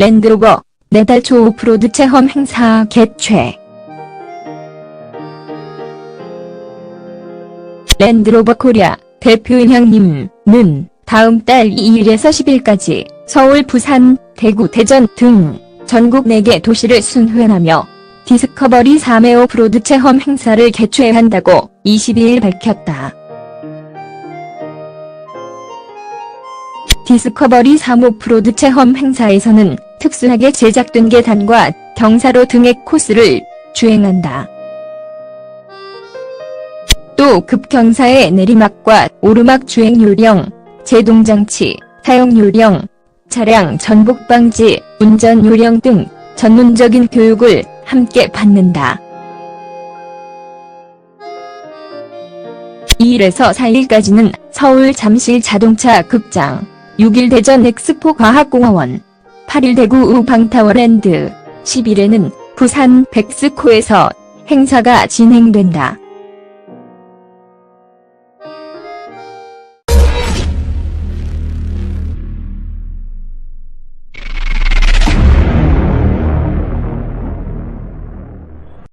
랜드로버 네달 초 오프로드 체험 행사 개최 랜드로버 코리아 대표인형님은 다음 달 2일에서 10일까지 서울, 부산, 대구, 대전 등 전국 4개 도시를 순회하며 디스커버리 3회 오프로드 체험 행사를 개최한다고 22일 밝혔다. 디스커버리 3 오프로드 체험 행사에서는 특수하게 제작된 계단과 경사로 등의 코스를 주행한다. 또 급경사의 내리막과 오르막 주행 요령, 제동장치, 사용 요령, 차량 전복 방지, 운전 요령 등 전문적인 교육을 함께 받는다. 2일에서 4일까지는 서울 잠실 자동차 극장, 6일 대전 엑스포 과학공원, 8일 대구 우방타워랜드, 10일에는 부산 백스코에서 행사가 진행된다.